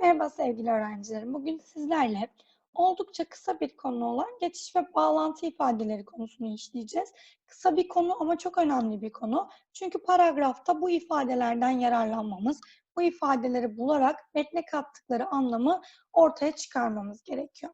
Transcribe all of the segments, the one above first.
Merhaba sevgili öğrencilerim. Bugün sizlerle oldukça kısa bir konu olan geçiş ve bağlantı ifadeleri konusunu işleyeceğiz. Kısa bir konu ama çok önemli bir konu. Çünkü paragrafta bu ifadelerden yararlanmamız, bu ifadeleri bularak metne kattıkları anlamı ortaya çıkarmamız gerekiyor.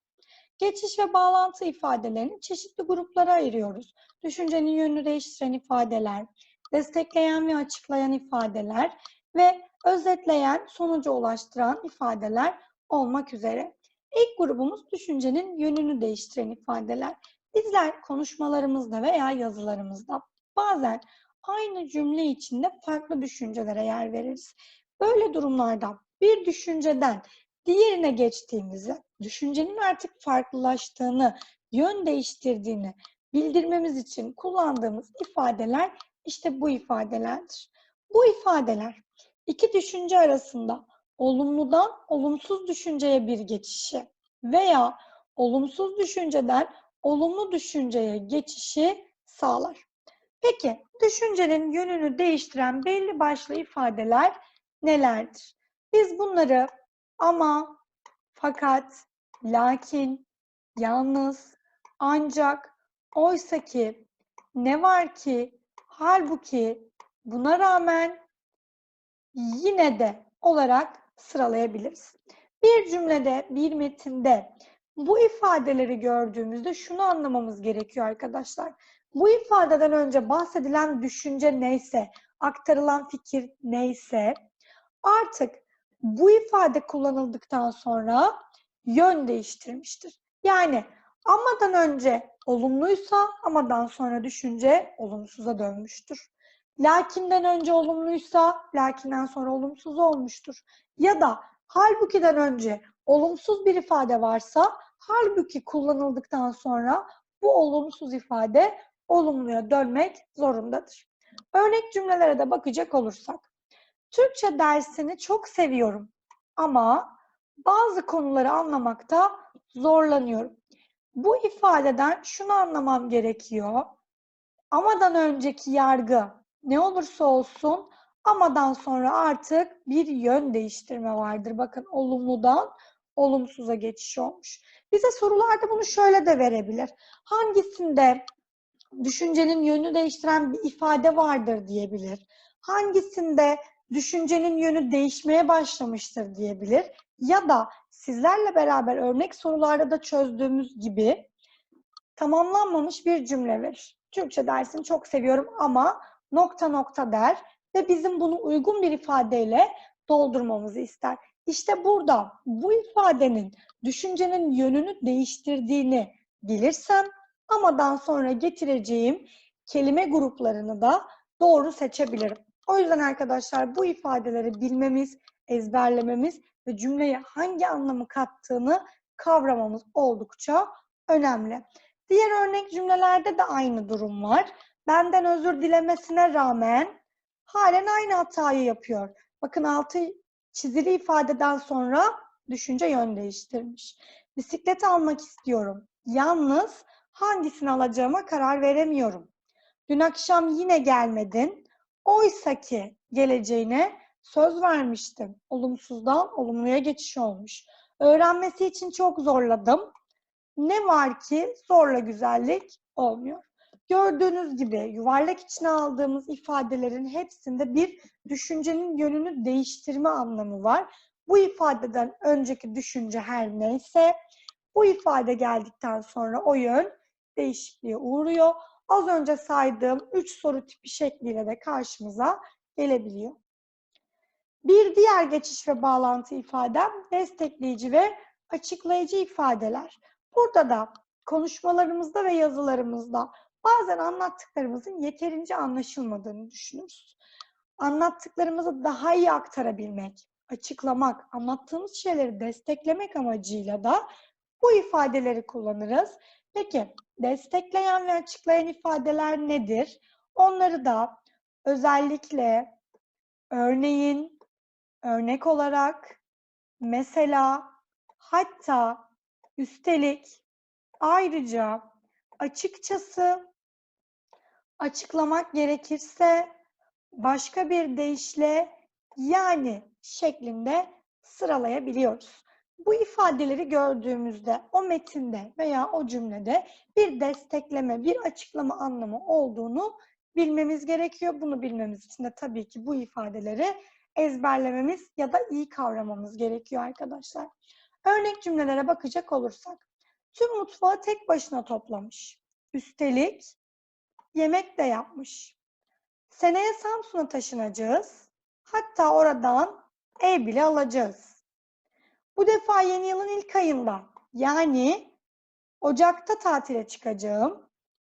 Geçiş ve bağlantı ifadelerini çeşitli gruplara ayırıyoruz. Düşüncenin yönünü değiştiren ifadeler, destekleyen ve açıklayan ifadeler ve özetleyen, sonuca ulaştıran ifadeler olmak üzere. İlk grubumuz düşüncenin yönünü değiştiren ifadeler. Bizler konuşmalarımızda veya yazılarımızda bazen aynı cümle içinde farklı düşüncelere yer veririz. Böyle durumlarda bir düşünceden diğerine geçtiğimizde düşüncenin artık farklılaştığını, yön değiştirdiğini bildirmemiz için kullandığımız ifadeler işte bu ifadelerdir. Bu ifadeler iki düşünce arasında olumludan olumsuz düşünceye bir geçişi veya olumsuz düşünceden olumlu düşünceye geçişi sağlar. Peki düşüncenin yönünü değiştiren belli başlı ifadeler nelerdir? Biz bunları ama, fakat, lakin, yalnız, ancak, oysa ki, ne var ki, halbuki, buna rağmen, yine de olarak sıralayabiliriz. Bir cümlede, bir metinde bu ifadeleri gördüğümüzde şunu anlamamız gerekiyor arkadaşlar. Bu ifadeden önce bahsedilen düşünce neyse, aktarılan fikir neyse artık bu ifade kullanıldıktan sonra yön değiştirmiştir. Yani amadan önce olumluysa amadan sonra düşünce olumsuza dönmüştür. Lakinden önce olumluysa lakinden sonra olumsuz olmuştur. Ya da halbuki'den önce olumsuz bir ifade varsa halbuki kullanıldıktan sonra bu olumsuz ifade olumluya dönmek zorundadır. Örnek cümlelere de bakacak olursak. Türkçe dersini çok seviyorum ama bazı konuları anlamakta zorlanıyorum. Bu ifadeden şunu anlamam gerekiyor. Amadan önceki yargı ne olursa olsun amadan sonra artık bir yön değiştirme vardır. Bakın olumludan olumsuza geçiş olmuş. Bize sorularda bunu şöyle de verebilir. Hangisinde düşüncenin yönünü değiştiren bir ifade vardır diyebilir. Hangisinde düşüncenin yönü değişmeye başlamıştır diyebilir. Ya da sizlerle beraber örnek sorularda da çözdüğümüz gibi tamamlanmamış bir cümle verir. Türkçe dersini çok seviyorum ama nokta nokta der ve bizim bunu uygun bir ifadeyle doldurmamızı ister. İşte burada bu ifadenin düşüncenin yönünü değiştirdiğini bilirsem amadan sonra getireceğim kelime gruplarını da doğru seçebilirim. O yüzden arkadaşlar bu ifadeleri bilmemiz, ezberlememiz ve cümleye hangi anlamı kattığını kavramamız oldukça önemli. Diğer örnek cümlelerde de aynı durum var. Benden özür dilemesine rağmen halen aynı hatayı yapıyor. Bakın altı çizili ifadeden sonra düşünce yön değiştirmiş. Bisiklet almak istiyorum. Yalnız hangisini alacağıma karar veremiyorum. Dün akşam yine gelmedin. Oysa ki geleceğine söz vermiştim. Olumsuzdan olumluya geçiş olmuş. Öğrenmesi için çok zorladım. Ne var ki zorla güzellik olmuyor. Gördüğünüz gibi yuvarlak içine aldığımız ifadelerin hepsinde bir düşüncenin yönünü değiştirme anlamı var. Bu ifadeden önceki düşünce her neyse bu ifade geldikten sonra o yön değişikliğe uğruyor. Az önce saydığım üç soru tipi şekliyle de karşımıza gelebiliyor. Bir diğer geçiş ve bağlantı ifadem destekleyici ve açıklayıcı ifadeler. Burada da konuşmalarımızda ve yazılarımızda bazen anlattıklarımızın yeterince anlaşılmadığını düşünürüz. Anlattıklarımızı daha iyi aktarabilmek, açıklamak, anlattığımız şeyleri desteklemek amacıyla da bu ifadeleri kullanırız. Peki destekleyen ve açıklayan ifadeler nedir? Onları da özellikle örneğin, örnek olarak, mesela, hatta, üstelik, ayrıca, açıkçası, açıklamak gerekirse, başka bir deyişle, yani şeklinde sıralayabiliyoruz. Bu ifadeleri gördüğümüzde o metinde veya o cümlede bir destekleme, bir açıklama anlamı olduğunu bilmemiz gerekiyor. Bunu bilmemiz için de tabii ki bu ifadeleri ezberlememiz ya da iyi kavramamız gerekiyor arkadaşlar. Örnek cümlelere bakacak olursak. Tüm mutfağı tek başına toplamış. Üstelik yemek de yapmış. Seneye Samsun'a taşınacağız. Hatta oradan ev bile alacağız. Bu defa yeni yılın ilk ayında yani Ocak'ta tatile çıkacağım.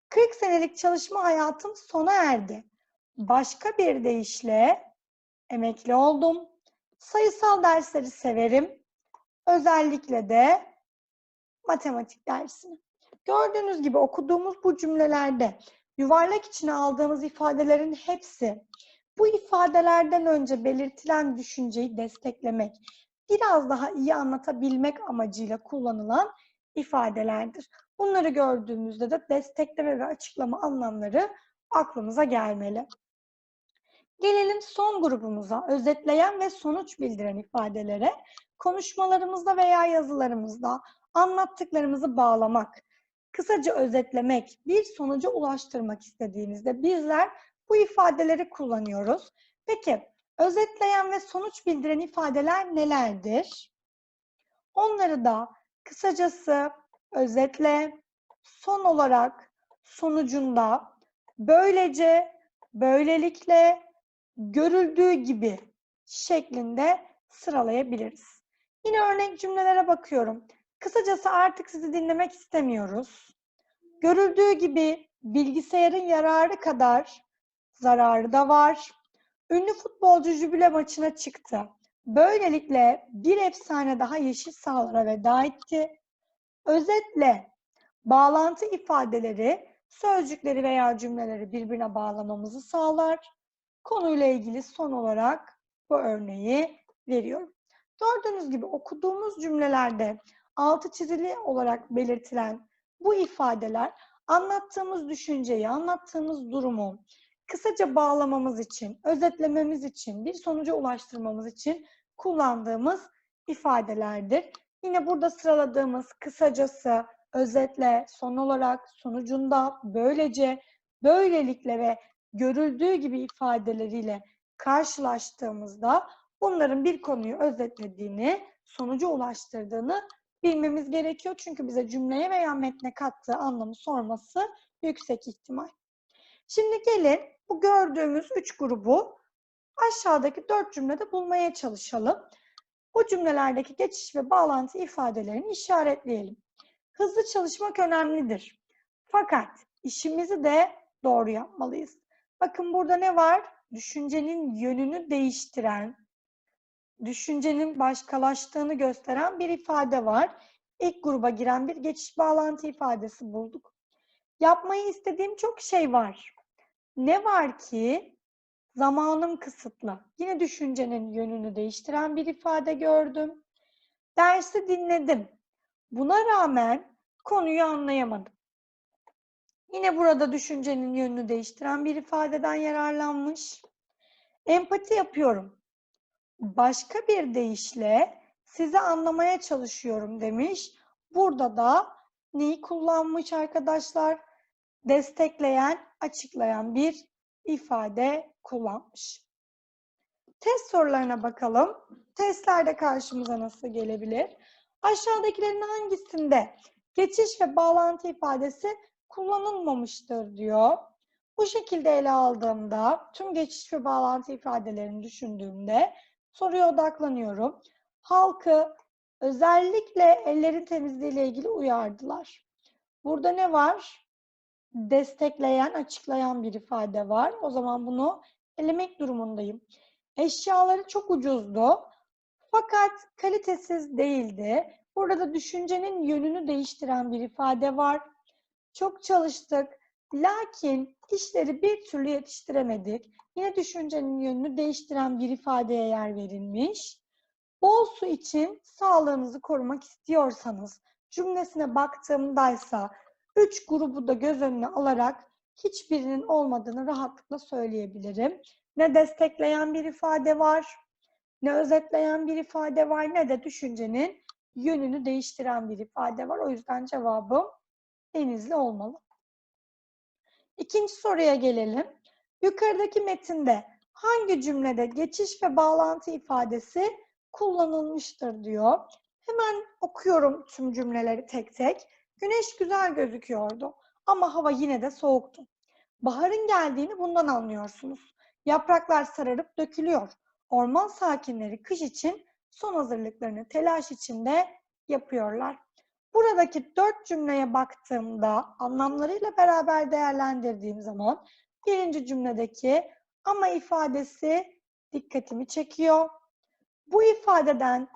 40 senelik çalışma hayatım sona erdi. Başka bir deyişle emekli oldum. Sayısal dersleri severim. Özellikle de matematik dersini. Gördüğünüz gibi okuduğumuz bu cümlelerde yuvarlak içine aldığımız ifadelerin hepsi bu ifadelerden önce belirtilen düşünceyi desteklemek, biraz daha iyi anlatabilmek amacıyla kullanılan ifadelerdir. Bunları gördüğümüzde de destekleme ve açıklama anlamları aklımıza gelmeli. Gelelim son grubumuza, özetleyen ve sonuç bildiren ifadelere. Konuşmalarımızda veya yazılarımızda anlattıklarımızı bağlamak, kısaca özetlemek, bir sonuca ulaştırmak istediğimizde bizler bu ifadeleri kullanıyoruz. Peki, özetleyen ve sonuç bildiren ifadeler nelerdir? Onları da kısacası, özetle, son olarak, sonucunda, böylece, böylelikle, görüldüğü gibi şeklinde sıralayabiliriz. Yine örnek cümlelere bakıyorum. Kısacası artık sizi dinlemek istemiyoruz. Görüldüğü gibi bilgisayarın yararı kadar zararı da var. Ünlü futbolcu jübile maçına çıktı. Böylelikle bir efsane daha yeşil sahalara veda etti. Özetle bağlantı ifadeleri sözcükleri veya cümleleri birbirine bağlamamızı sağlar. Konuyla ilgili son olarak bu örneği veriyorum. Gördüğünüz gibi okuduğumuz cümlelerde altı çizili olarak belirtilen bu ifadeler anlattığımız düşünceyi, anlattığımız durumu kısaca bağlamamız için, özetlememiz için, bir sonuca ulaştırmamız için kullandığımız ifadelerdir. Yine burada sıraladığımız kısacası, özetle, son olarak, sonucunda, böylece, böylelikle ve görüldüğü gibi ifadeleriyle karşılaştığımızda bunların bir konuyu özetlediğini, sonuca ulaştırdığını bilmemiz gerekiyor. Çünkü bize cümleye veya metne kattığı anlamı sorması yüksek ihtimal. Şimdi gelin bu gördüğümüz üç grubu aşağıdaki dört cümlede bulmaya çalışalım. Bu cümlelerdeki geçiş ve bağlantı ifadelerini işaretleyelim. Hızlı çalışmak önemlidir. Fakat işimizi de doğru yapmalıyız. Bakın burada ne var? Düşüncenin yönünü değiştiren, düşüncenin başkalaştığını gösteren bir ifade var. İlk gruba giren bir geçiş bağlantı ifadesi bulduk. Yapmayı istediğim çok şey var. Ne var ki zamanım kısıtlı. Yine düşüncenin yönünü değiştiren bir ifade gördüm. Dersi dinledim. Buna rağmen konuyu anlayamadım. Yine burada düşüncenin yönünü değiştiren bir ifadeden yararlanmış. Empati yapıyorum. Başka bir deyişle sizi anlamaya çalışıyorum demiş. Burada da neyi kullanmış arkadaşlar? Destekleyen, açıklayan bir ifade kullanmış. Test sorularına bakalım. Testlerde karşımıza nasıl gelebilir? Aşağıdakilerin hangisinde geçiş ve bağlantı ifadesi kullanılmamıştır diyor. Bu şekilde ele aldığımda tüm geçiş ve bağlantı ifadelerini düşündüğümde soruya odaklanıyorum. Halkı özellikle ellerin temizliğiyle ilgili uyardılar. Burada ne var? Destekleyen, açıklayan bir ifade var. O zaman bunu elemek durumundayım. Eşyaları çok ucuzdu. Fakat kalitesiz değildi. Burada düşüncenin yönünü değiştiren bir ifade var. Çok çalıştık. Lakin işleri bir türlü yetiştiremedik. Yine düşüncenin yönünü değiştiren bir ifadeye yer verilmiş. Bol su için sağlığınızı korumak istiyorsanız cümlesine baktığımdaysa üç grubu da göz önüne alarak hiçbirinin olmadığını rahatlıkla söyleyebilirim. Ne destekleyen bir ifade var, Ne özetleyen bir ifade var ne de düşüncenin yönünü değiştiren bir ifade var. O yüzden cevabım denizli olmalı. İkinci soruya gelelim. Yukarıdaki metinde hangi cümlede geçiş ve bağlantı ifadesi kullanılmıştır diyor. Hemen okuyorum tüm cümleleri tek tek. Güneş güzel gözüküyordu ama hava yine de soğuktu. Baharın geldiğini bundan anlıyorsunuz. Yapraklar sararıp dökülüyor. Orman sakinleri kış için son hazırlıklarını telaş içinde yapıyorlar. Buradaki dört cümleye baktığımda anlamlarıyla beraber değerlendirdiğim zaman birinci cümledeki ama ifadesi dikkatimi çekiyor. Bu ifadeden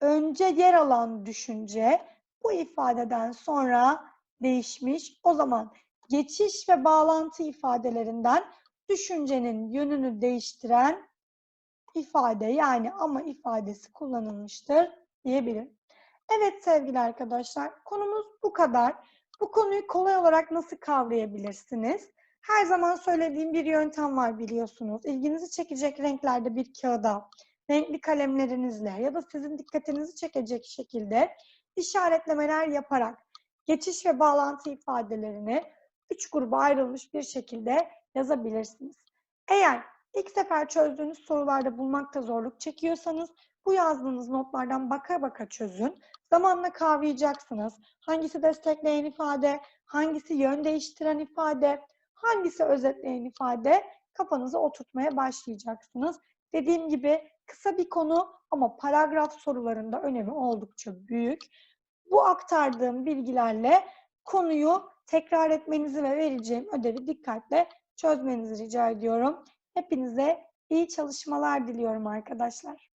önce yer alan düşünce bu ifadeden sonra değişmiş. O zaman geçiş ve bağlantı ifadelerinden düşüncenin yönünü değiştiren ifade yani ama ifadesi kullanılmıştır diyebilirim. Evet sevgili arkadaşlar konumuz bu kadar. Bu konuyu kolay olarak nasıl kavrayabilirsiniz? Her zaman söylediğim bir yöntem var biliyorsunuz. İlginizi çekecek renklerde bir kağıda, renkli kalemlerinizle ya da sizin dikkatinizi çekecek şekilde işaretlemeler yaparak geçiş ve bağlantı ifadelerini üç gruba ayrılmış bir şekilde yazabilirsiniz. Eğer ilk sefer çözdüğünüz sorularda bulmakta zorluk çekiyorsanız bu yazdığınız notlardan baka baka çözün. Zamanla kavrayacaksınız. Hangisi destekleyen ifade, hangisi yön değiştiren ifade, hangisi özetleyen ifade kafanıza oturtmaya başlayacaksınız. Dediğim gibi kısa bir konu ama paragraf sorularında önemi oldukça büyük. Bu aktardığım bilgilerle konuyu tekrar etmenizi ve vereceğim ödevi dikkatle çözmenizi rica ediyorum. Hepinize iyi çalışmalar diliyorum arkadaşlar.